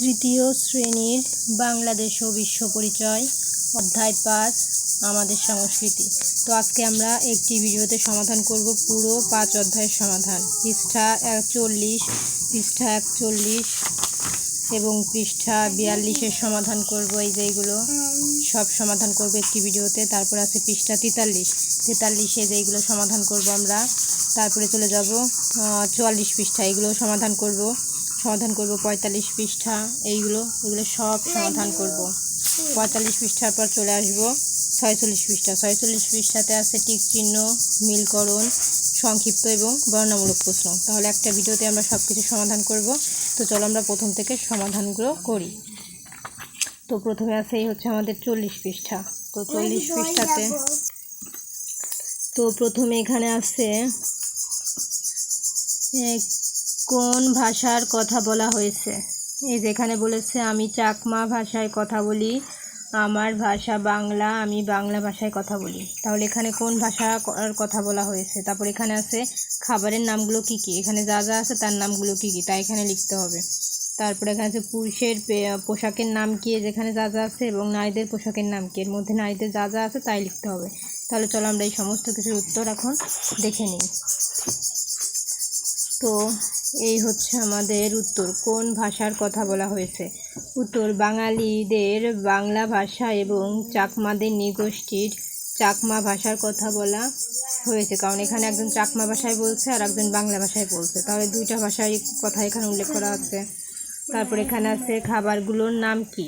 তৃতীয় শ্রেণির বাংলাদেশ ও বিশ্ব পরিচয়, অধ্যায় পাঁচ, আমাদের সংস্কৃতি। তো আজকে আমরা একটি ভিডিওতে সমাধান করব পুরো পাঁচ অধ্যায়ের সমাধান। পৃষ্ঠা একচল্লিশ পৃষ্ঠা একচল্লিশ এবং পৃষ্ঠা বিয়াল্লিশের সমাধান করব। এই যে এইগুলো সব সমাধান করব একটি ভিডিওতে। তারপর আছে পৃষ্ঠা তেতাল্লিশ। তেতাল্লিশে যেইগুলো সমাধান করব আমরা, তারপরে চলে যাব চুয়াল্লিশ পৃষ্ঠা। এগুলো সমাধান করব। সমাধান করব, পঁয়তাল্লিশ পৃষ্ঠা, এইগুলো এগুলো সব সমাধান করব। পঁয়তাল্লিশ পৃষ্ঠার পর চলে আসব, ছয়চল্লিশ পৃষ্ঠা। ছয়চল্লিশ পৃষ্ঠাতে আছে টিক চিহ্ন, মিলকরণ, সংক্ষিপ্ত এবং বর্ণামূলক প্রশ্ন। তাহলে একটা ভিডিওতে আমরা সব কিছু সমাধান করব। তো চলো আমরা প্রথম থেকে সমাধানগুলো করি। তো প্রথমে আছে, এই হচ্ছে আমাদের চল্লিশ পৃষ্ঠা। তো চল্লিশ পৃষ্ঠাতে, তো প্রথমে এখানে আছে কোন ভাষার কথা বলা হয়েছে? এই যেখানে বলেছে, আমি চাকমা ভাষায় কথা বলি, আমার ভাষা বাংলা, আমি বাংলা ভাষায় কথা বলি। তাহলে এখানে কোন ভাষার কথা বলা হয়েছে? তারপর এখানে আছে, খাবারের নামগুলো কি কি? এখানে যা যা আছে তার নামগুলো কি কি? তা এখানে লিখতে হবে। তারপরে এখানে আছে, পুরুষের পোশাকের নাম কি? যেখানে যা যা আছে, এবং নারীদের পোশাকের নাম কি? এর মধ্যে নারীদের যা যা আছে তাই লিখতে হবে। তাহলে চলো আমরা এই সমস্ত কিছুর উত্তর এখন দেখে নিই। তো এই হচ্ছে আমাদের উত্তর। কোন ভাষার কথা বলা হয়েছে? উত্তর, বাঙালিদের বাংলা ভাষা এবং চাকমাদের নিগোষ্ঠীর চাকমা ভাষার কথা বলা হয়েছে। কারণ এখানে একজন চাকমা ভাষায় বলছে আর একজন বাংলা ভাষায় বলছে। তাহলে দুইটা ভাষায় কথা এখানে উল্লেখ করা আছে। তারপর এখানে আছে খাবারগুলোর নাম কি?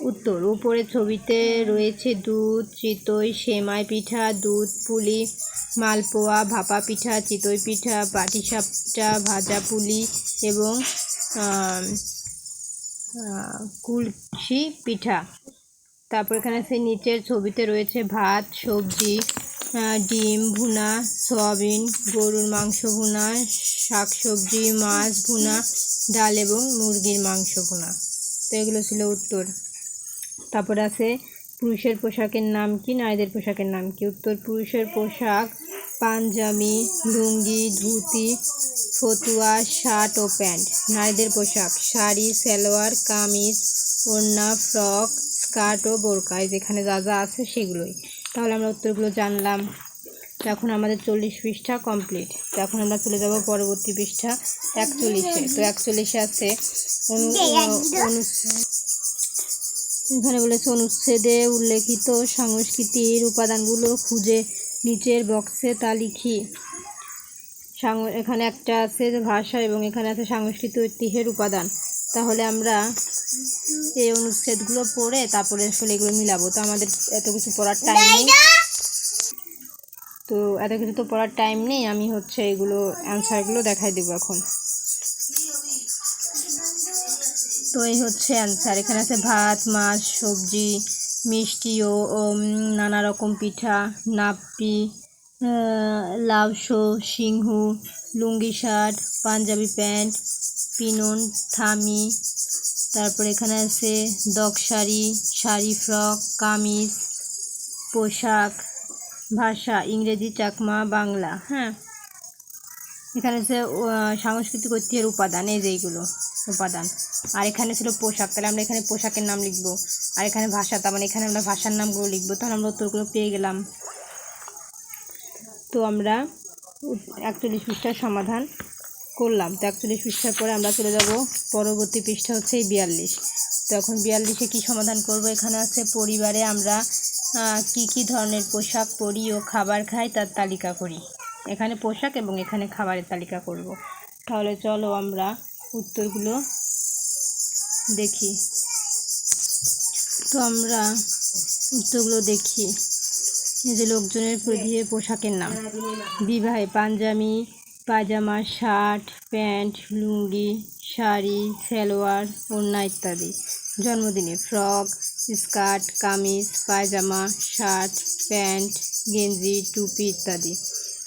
উত্তর উপরে ছবিতে রয়েছে দুধ, চিতই, সেমাই পিঠা, দুধ, পুলি, মালপোয়া, ভাপা পিঠা, চিতই পিঠা পাটিসাপটা ভাজা পুলি এবং কুলসি পিঠা। তারপর এখানে আছে নিচের ছবিতে রয়েছে ভাত, সবজি ডিম ভুনা, সয়াবিন, গরুর মাংস ভুনা শাক সবজি মাছ ভুনা, ডাল এবং মুরগির মাংস ভুনা। তো এগুলো ছিল উত্তর। তারপর আছে পুরুষের পোশাকের নাম কি, নারীদের পোশাকের নাম কি? উত্তর, পুরুষের পোশাক, পাঞ্জাবি, লুঙ্গি, ধুতি, ফতুয়া, শার্ট ও প্যান্ট। নারীদের পোশাক, শাড়ি, সালোয়ার, কামিজ, ওড়না, ফ্রক, স্কার্ট ও বোরকা। যেখানে যা যা আছে সেগুলোই। তাহলে আমরা উত্তরগুলো জানলাম। এখন আমাদের চল্লিশ পৃষ্ঠা কমপ্লিট এখন আমরা চলে যাব পরবর্তী পৃষ্ঠা একচল্লিশে। তো একচল্লিশে আছে এখানে বলেছে, অনুচ্ছেদে উল্লেখিত সংস্কৃতির উপাদানগুলো খুঁজে নিচের বক্সে তা লিখি। এখানে একটা আছে ভাষা এবং এখানে আছে সাংস্কৃতিক ঐতিহ্যের উপাদান। তাহলে আমরা এই অনুচ্ছেদগুলো পড়ে তারপরে আসলে এগুলো মিলাবো। তো আমাদের এত কিছু পড়ার টাইম নেই। তো এত কিছু তো পড়ার টাইম নেই। আমি হচ্ছে এগুলো অ্যান্সারগুলো দেখাই দেবো এখন। তো এই হচ্ছে অ্যান্সার এখানে আছে ভাত, মাছ, সবজি, মিষ্টি ও নানা রকম পিঠা নাপ্পি আহ, লাউশো সিংহু লুঙ্গি শার্ট পাঞ্জাবি প্যান্ট পিনন থামি তারপর এখানে আছে দক শাড়ি শাড়ি ফ্রক কামিজ পোশাক ভাষা ইংরেজি চাকমা বাংলা হ্যাঁ। এখানে আছে সাংস্কৃতিক ঐতিহ্যের উপাদান এই যে এইগুলো উপাদান। আর এখানে ছিল পোশাক তাহলে আমরা এখানে পোশাকের নাম লিখব। আর এখানে ভাষা তার মানে এখানে আমরা ভাষার নামগুলো লিখব তাহলে আমরা উত্তরগুলো পেয়ে গেলাম। তো আমরা একচল্লিশ পৃষ্ঠার সমাধান করলাম। তো একচল্লিশ পৃষ্ঠার পরে আমরা চলে যাব পরবর্তী পৃষ্ঠা হচ্ছে এই বিয়াল্লিশ। তো এখন বিয়াল্লিশে কী সমাধান করব? এখানে আছে পরিবারে আমরা কি কি ধরনের পোশাক পরি ও খাবার খাই তার তালিকা করি। এখানে পোশাক এবং এখানে খাবারের তালিকা করব। তাহলে চলো আমরা উত্তরগুলো দেখি। তো আমরা উত্তরগুলো দেখি। যে লোকজনের পরিধেয় পোশাকের নাম। বিবাহে পাঞ্জাবি পাজামা শার্ট প্যান্ট লুঙ্গি শাড়ি সালোয়ার ওড়না ইত্যাদি। জন্মদিনে frock skirt kameez pyjama shirt pant গেঞ্জি টুপি ইত্যাদি।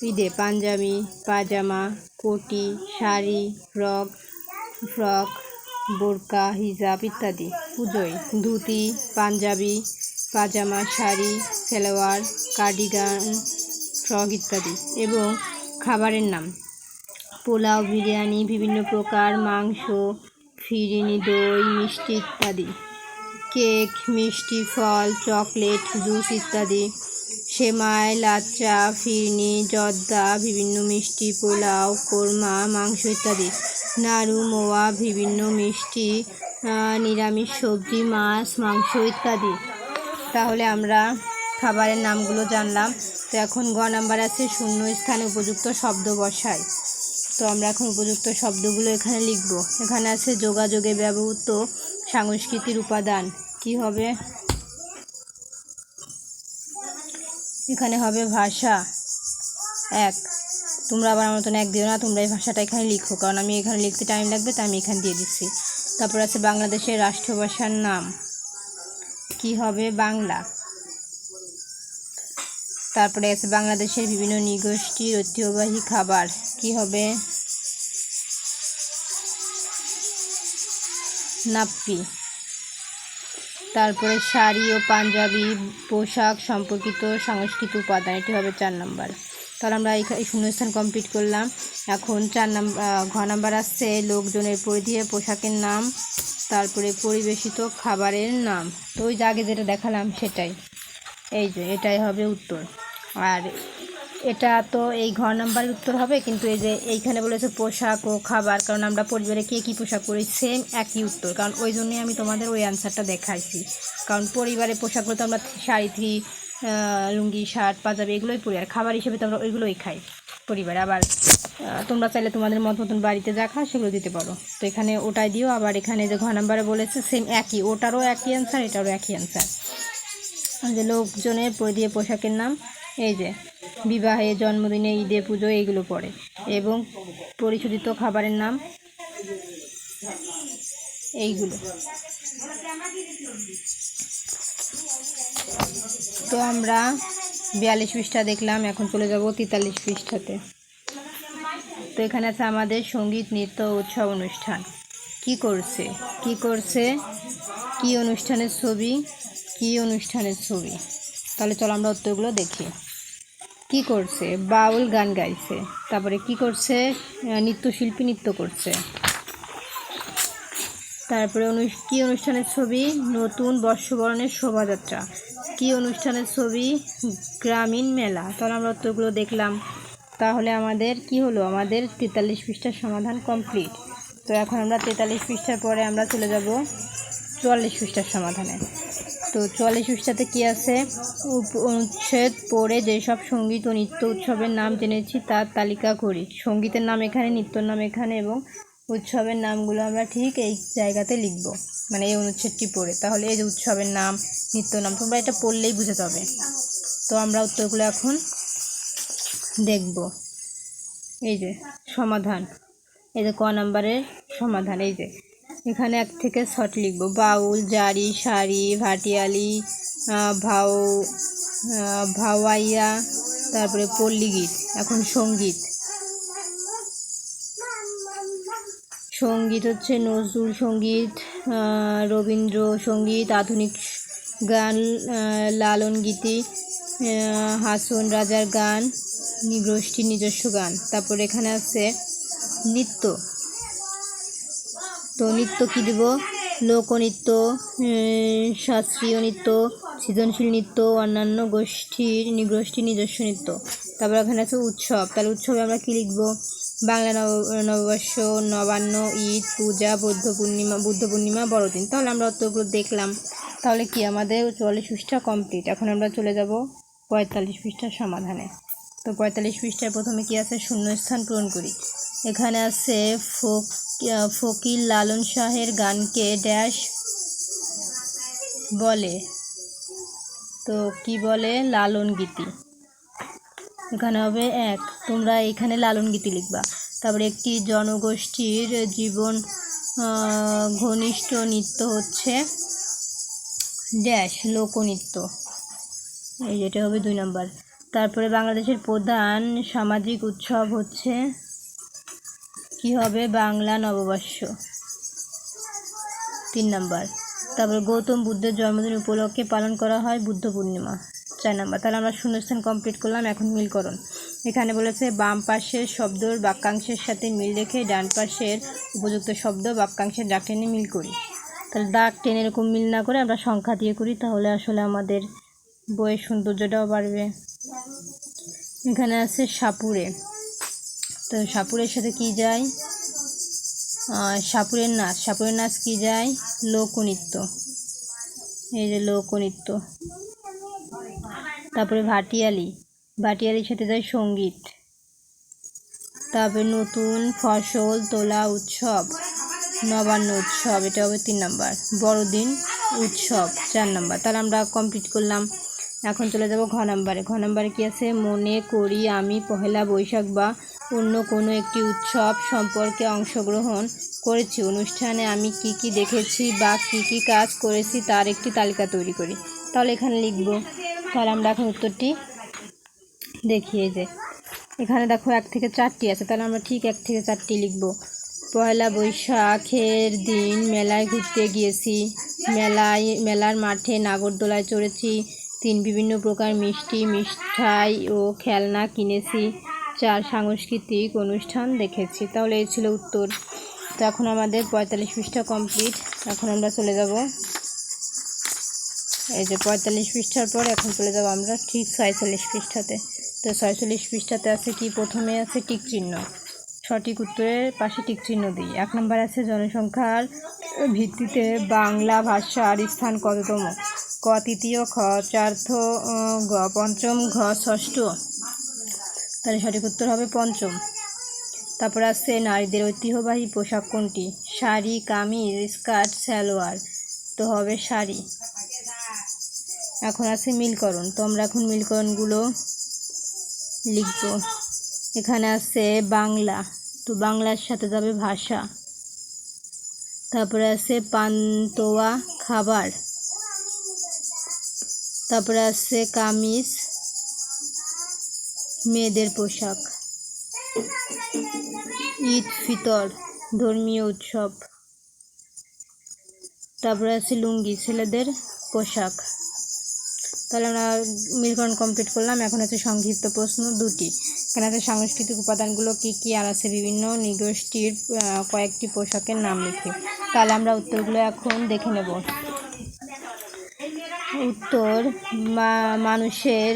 ঈদে পাঞ্জাবি পাজামা কোটি শাড়ি ফ্রক ফ্রক বোরকা হিজাব ইত্যাদি। পুজোয় ধুতি পাঞ্জাবি পাজামা, শাড়ি, সালোয়ার, কার্ডিগান, ফ্রক ইত্যাদি এবং খাবারের নাম। পোলাও, বিরিয়ানি, বিভিন্ন প্রকার মাংস, ফিরিনি, দই, মিষ্টি ইত্যাদি। কেক, মিষ্টি, ফল, চকলেট, জুস ইত্যাদি। সেমাই, লাচ্চা, ফিরনি, জর্দা, বিভিন্ন মিষ্টি, পোলাও, কোরমা, মাংস ইত্যাদি। নাড়ু, মোয়া, বিভিন্ন মিষ্টি নিরামিষ সবজি, মাছ, মাংস ইত্যাদি। তাহলে আমরা খাবারের নামগুলো জানলাম। তো এখন গ নাম্বার আছে শূন্য স্থানে উপযুক্ত শব্দ বসাই তো আমরা এখন উপযুক্ত শব্দগুলো এখানে লিখব। এখানে আছে যোগাযোগে ব্যবহৃত সাংস্কৃতিক উপাদান। কি হবে? এখানে হবে ভাষা। এক। তোমরা আবার আমার মতন এক দিও না, তোমরা এই ভাষাটা এখানে লিখো। কারণ আমি এখানে লিখতে টাইম লাগবে, তাই আমি এখানে দিয়ে দিচ্ছি। তারপর আছে বাংলাদেশের রাষ্ট্রভাষার নাম। কি হবে? বাংলা। তারপরে আছে বাংলাদেশের বিভিন্ন নৃগোষ্ঠীর ঐতিহ্যবাহী খাবার। কি হবে? নাপ্পি। তারপরে শাড়ি ও পাঞ্জাবি পোশাক সম্পর্কিত সংস্কৃত উপাদান। এটি হবে চার নাম্বার। তাহলে আমরা এই শূন্যস্থান কমপ্লিট করলাম। এখন চার নাম্বার ঘ নাম্বার আসছে, লোকজনের পরিধি, পোশাকের নাম, তারপরে পরিবেশিত খাবারের নাম। তো ওই যে আগে যেটা দেখালাম সেটাই। এই যে, এটাই হবে উত্তর। আর এটা তো এই ঘর নাম্বারের উত্তর হবে, কিন্তু এই যে এইখানে বলেছে পোশাক ও খাবার, কারণ আমরা পরিবারে কে কী পোশাক পরি সেম একই উত্তর। কারণ ওই জন্যই আমি তোমাদের ওই অ্যান্সারটা দেখাইছি। কারণ পরিবারে পোশাকগুলো তো আমরা শাড়ি, থ্রি লুঙ্গি, শার্ট, পাঞ্জাবি এগুলোই পরি। আর খাবার হিসেবে তো আমরা ওইগুলোই খাই পরিবারে। আবার তোমরা চাইলে তোমাদের মত মতন বাড়িতে যা খাও সেগুলো দিতে পারো। তো এখানে ওটাই দিও। আবার এখানে যে ঘ নাম্বারে বলেছে সেম একই। ওটারও একই অ্যান্সার এটারও একই অ্যান্সার যে লোকজনের দিয়ে পোশাকের নাম, এই যে বিবাহে, জন্মদিনে, ঈদে পুজো এইগুলো পড়ে এবং পরিশোধিত খাবারের নাম, এইগুলো। তো আমরা বিয়াল্লিশ পৃষ্ঠা দেখলাম, এখন চলে যাব তেতাল্লিশ পৃষ্ঠাতে। তো এখানে আছে আমাদের সংগীত, নৃত্য, উৎসব, অনুষ্ঠান। কি করছে? কি করছে? কি অনুষ্ঠানের ছবি? কি অনুষ্ঠানের ছবি? তাহলে চলো আমরা উত্তরগুলো দেখি। কি করছে? বাউল গান গাইছে। তারপরে কি করছে? নৃত্যশিল্পী নৃত্য করছে। তারপরে কি অনুষ্ঠানের ছবি? নতুন বর্ষবরণের শোভাযাত্রা। কি অনুষ্ঠানের ছবি, গ্রামীণ মেলা। তাহলে আমরা উত্তরগুলো দেখলাম। তাহলে আমাদের কি হলো? আমাদের তেতাল্লিশ পৃষ্ঠার সমাধান কমপ্লিট তো এখন আমরা তেতাল্লিশ পৃষ্ঠার পরে আমরা চলে যাব চুয়াল্লিশ পৃষ্ঠার সমাধানে। তো চুয়াল্লিশ পৃষ্ঠাতে কি আছে? অনুচ্ছেদ পড়ে যেসব সংগীত ও নৃত্য উৎসবের নাম জেনেছি তার তালিকা করি। সঙ্গীতের নাম এখানে, নৃত্যর নাম এখানে এবং উৎসবের নামগুলো আমরা ঠিক এই জায়গাতে লিখব মানে এই অনুচ্ছেদটি পড়ে। তাহলে এই যে উৎসবের নাম, নিত্য নাম, তোমরা এটা পড়লেই বুঝে যাবে। তো আমরা উত্তরগুলো এখন দেখব। এই যে, সমাধান। এই যে ক নাম্বারের সমাধান, এই যে। এখানে এক থেকে শর্ট লিখব। বাউল, জারি শাড়ি ভাটিয়ালি ভাও ভাওয়াইয়া, তারপরে পল্লী গীত এখন সংগীত। সংগীত হচ্ছে নজরুল সংগীত রবীন্দ্র সংগীত, আধুনিক গান লালন গীতি হাসন রাজার গান, নিগোষ্ঠীর নিজস্ব গান। তারপর এখানে আছে নৃত্য। তো নৃত্য কী দেব? লোকনৃত্য শাস্ত্রীয় নৃত্য, সৃজনশীল নৃত্য, অন্যান্য গোষ্ঠীর, নিগোষ্ঠীর নিজস্ব নৃত্য। তারপর এখানে আছে উৎসব। তাহলে উৎসবে আমরা কী লিখব? বাংলা নব, নববর্ষ, নবান্ন, ঈদ, পূজা, বৌদ্ধ পূর্ণিমা, বুদ্ধ পূর্ণিমা, বড়দিন। তাহলে আমরা অতগুলো দেখলাম। তাহলে কি আমাদের চুয়াল্লিশ পৃষ্ঠা কমপ্লিট এখন আমরা চলে যাব পঁয়তাল্লিশ পৃষ্ঠার সমাধানে। তো পঁয়তাল্লিশ পৃষ্ঠায় প্রথমে কি আছে? শূন্যস্থান পূরণ করি। এখানে আছে, ফোক ফকির লালন শাহের গানকে ড্যাশ বলে। তো কি বলে? লালন গীতি। এখানে হবে এক। তোমরা এখানে লালন গীতি লিখবা। তারপরে একটি জনগোষ্ঠীর জীবন ঘনিষ্ঠ নৃত্য হচ্ছে ড্যাশ, লোকনৃত্য। এই যেটা হবে দুই নম্বর। তারপরে বাংলাদেশের প্রধান সামাজিক উৎসব হচ্ছে কি হবে? বাংলা নববর্ষ। তিন নম্বর। তারপরে গৌতম বুদ্ধের জন্মদিন উপলক্ষে পালন করা হয় বুদ্ধ পূর্ণিমা। চার নম্বর। তাহলে আমরা শূন্যস্থান কমপ্লিট করলাম, এখন মিলকরণ এখানে বলেছে, বাম পাশের শব্দর বাক্যাংশের সাথে মিল রেখে ডান পাশের উপযুক্ত শব্দ বাক্যাংশের ডাক টেনে মিল করি। তাহলে ডাক টেনে এরকম মিল না করে আমরা সংখ্যা দিয়ে করি, তাহলে আসলে আমাদের বইয়ের সৌন্দর্যটাও বাড়বে। এখানে আছে সাপুরে। তো সাপুরের সাথে কি যায়? সাপুরের নাচ। সাপুরের নাচ কি যায়? লোকনৃত্য। এই যে লোকনৃত্য। তারপরে ভাটিয়ালি। ভাটিয়ালির সাথে যায় সংগীত। তারপরে নতুন ফসল তোলা উৎসব। নবান্ন উৎসব, এটা হবে তিন নাম্বার। বড়দিন উৎসব, চার নাম্বার। তাহলে আমরা কমপ্লিট করলাম। এখন চলে যাব ঘ নাম্বারে। ঘ নাম্বারে কী আছে? মনে করি আমি পহেলা বৈশাখ বা অন্য কোনো একটি উৎসব সম্পর্কে অংশগ্রহণ করেছি। অনুষ্ঠানে আমি কি কি দেখেছি বা কি কি কাজ করেছি তার একটি তালিকা তৈরি করি। তাহলে এখানে লিখব। তাহলে আমরা এখন উত্তরটি দেখিয়ে যে। এখানে দেখো এক থেকে চারটি আছে, তাহলে আমরা ঠিক এক থেকে চারটি লিখব। পয়লা বৈশাখের দিন মেলায় ঘুরতে গিয়েছি, মেলায়, মেলার মাঠে নাগরদোলায় চড়েছি, তিন বিভিন্ন প্রকার মিষ্টি মিষ্টাই ও খেলনা কিনেছি, চার সাংস্কৃতিক অনুষ্ঠান দেখেছি। তাহলে এই ছিল উত্তর। তো এখন আমাদের পঁয়তাল্লিশ পৃষ্ঠা কমপ্লিট। এখন আমরা চলে যাব এই যে পঁয়তাল্লিশ পৃষ্ঠার পর এখন চলে যাব আমরা ঠিক ছয়চল্লিশ পৃষ্ঠাতে। তো ছয়চল্লিশ পৃষ্ঠাতে আছে কি? প্রথমে আছে টিক চিহ্ন। সঠিক উত্তরের পাশে টিক চিহ্ন দিই। এক নম্বর আছে জনসংখ্যার ভিত্তিতে বাংলা ভাষার স্থান কততম? ক তৃতীয়, খ চার্থ গ পঞ্চম, ঘ ষষ্ঠ। তাহলে সঠিক উত্তর হবে পঞ্চম। তারপর আছে নারীদের ঐতিহ্যবাহী পোশাক কোনটি? শাড়ি, কামিজ, স্কার্ট, সালোয়ার। তো হবে শাড়ি। এখন আছে মিলকরণ। তো আমরা এখন মিলকরণগুলো লিখব। এখানে আছে বাংলা। তো বাংলার সাথে যাবে ভাষা। তারপরে আছে পান্তোয়া খাবার। তারপরে আছে কামিজ। মেয়েদের পোশাক। ঈদ, ফিতর, ধর্মীয় উৎসব। তারপরে আছে লুঙ্গি, ছেলেদের পোশাক। তাহলে আমরা মিলকরণ কমপ্লিট করলাম। এখন হচ্ছে সংক্ষিপ্ত প্রশ্ন দুটি। এখানে আছে সাংস্কৃতিক উপাদানগুলো কী কী? আর আছে বিভিন্ন নিগোষ্ঠীর কয়েকটি পোশাকের নাম লিখে। তাহলে আমরা উত্তরগুলো এখন দেখে নেব। উত্তর মানুষের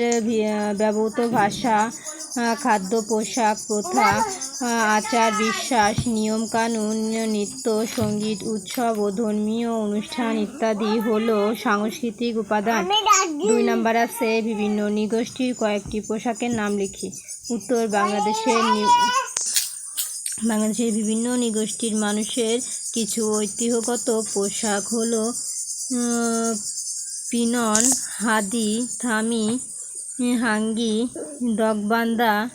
ব্যবহৃত ভাষা খাদ্য, পোশাক, প্রথা আচার, বিশ্বাস, নিয়ম কানুন, নৃত্য, সংগীত, উৎসব ও ধর্মীয় অনুষ্ঠান ইত্যাদি হলো সাংস্কৃতিক উপাদান। দুই নাম্বার আছে বিভিন্ন নৃগোষ্ঠীর কয়েকটি পোশাকের নাম লিখি। উত্তর বাংলাদেশের বাংলাদেশের বিভিন্ন নৃগোষ্ঠীর মানুষের কিছু ঐতিহ্যগত পোশাক হলো পিনন, হাদি, থামি হাঙ্গি ডগবান্দা,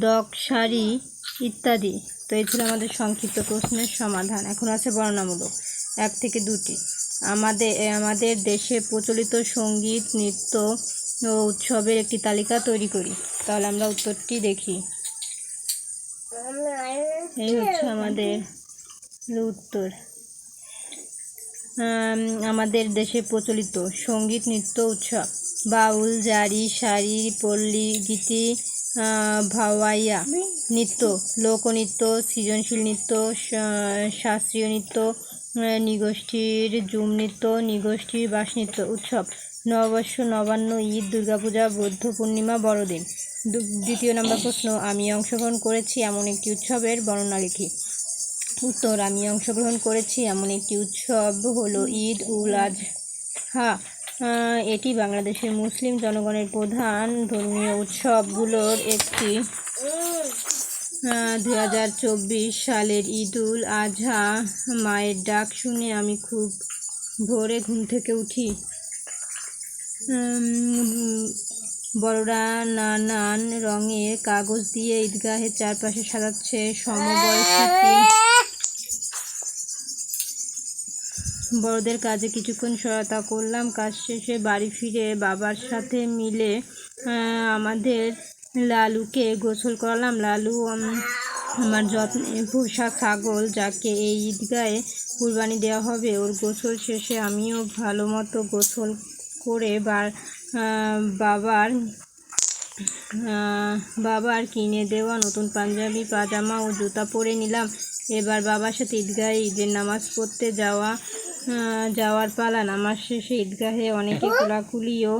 ডগশাড়ি ইত্যাদি। তো এই ছিল আমাদের সংক্ষিপ্ত প্রশ্নের সমাধান। এখন আছে বর্ণনামূলক। এক থেকে দুটি। আমাদের আমাদের দেশে প্রচলিত সংগীত, নৃত্য ও উৎসবের একটি তালিকা তৈরি করি। তাহলে আমরা উত্তরটি দেখি। এই হচ্ছে আমাদের উত্তর। আমাদের দেশে প্রচলিত সংগীত, নৃত্য, উৎসব। বাউল, জারি শাড়ি পল্লী, গীতি ভাওয়াইয়া নৃত্য, লোকনৃত্য, সৃজনশীল নৃত্য শাস্ত্রীয় নৃত্য নৃগোষ্ঠীর জুম নৃত্য, নৃগোষ্ঠীর বাস নৃত্য, উৎসব, নববর্ষ, নবান্ন, ঈদ, দুর্গাপূজা, বৌদ্ধ পূর্ণিমা, বড়দিন। দ্বিতীয় নম্বর প্রশ্ন, আমি অংশগ্রহণ করেছি এমন একটি উৎসবের বর্ণনা লিখি। উত্তর, আমি অংশগ্রহণ করেছি এমন একটি উৎসব হলো ঈদ, উল আজহা এটি বাংলাদেশের মুসলিম জনগণের প্রধান ধর্মীয় উৎসবগুলোর একটি। দু হাজার চব্বিশ সালের ঈদুল আজহা, মায়ের ডাক শুনে আমি খুব ভোরে ঘুম থেকে উঠি। বড়রা নানান রঙের কাগজ দিয়ে ঈদগাহের চারপাশে সাজাচ্ছে সমবয়সী বড়দের কাজে কিছুক্ষণ সহায়তা করলাম। কাজ শেষে বাড়ি ফিরে বাবার সাথে মিলে আমাদের লালুকে গোসল করালাম। লালু আমার যত্নে পোষা ছাগল যাকে এই ঈদগাহে কুরবানি দেওয়া হবে, ওর গোসল শেষে আমিও ভালো মতো গোসল করে বাবার বাবার কিনে দেওয়া নতুন পাঞ্জাবি, পাজামা ও জুতা পরে নিলাম। এবার বাবার সাথে ঈদগাহে ঈদের নামাজ পড়তে যাওয়া যাওয়ার পালা নামাজ শেষে ঈদগাহে অনেকে কোলাকুলি ও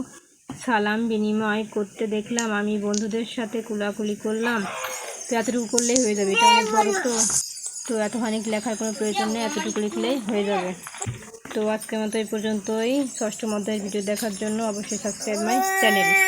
সালাম বিনিময় করতে দেখলাম। আমি বন্ধুদের সাথে কোলাকুলি করলাম। তো এতটুকু করলেই হয়ে যাবে। এটা অনেক বড় তো। তো এতখানি লেখার কোনো প্রয়োজন নেই। এতটুকু লিখলেই হয়ে যাবে। তো আজকের মতো এই পর্যন্তই। ষষ্ঠ অধ্যায়ের ভিডিও দেখার জন্য অবশ্যই সাবস্ক্রাইব মাই চ্যানেল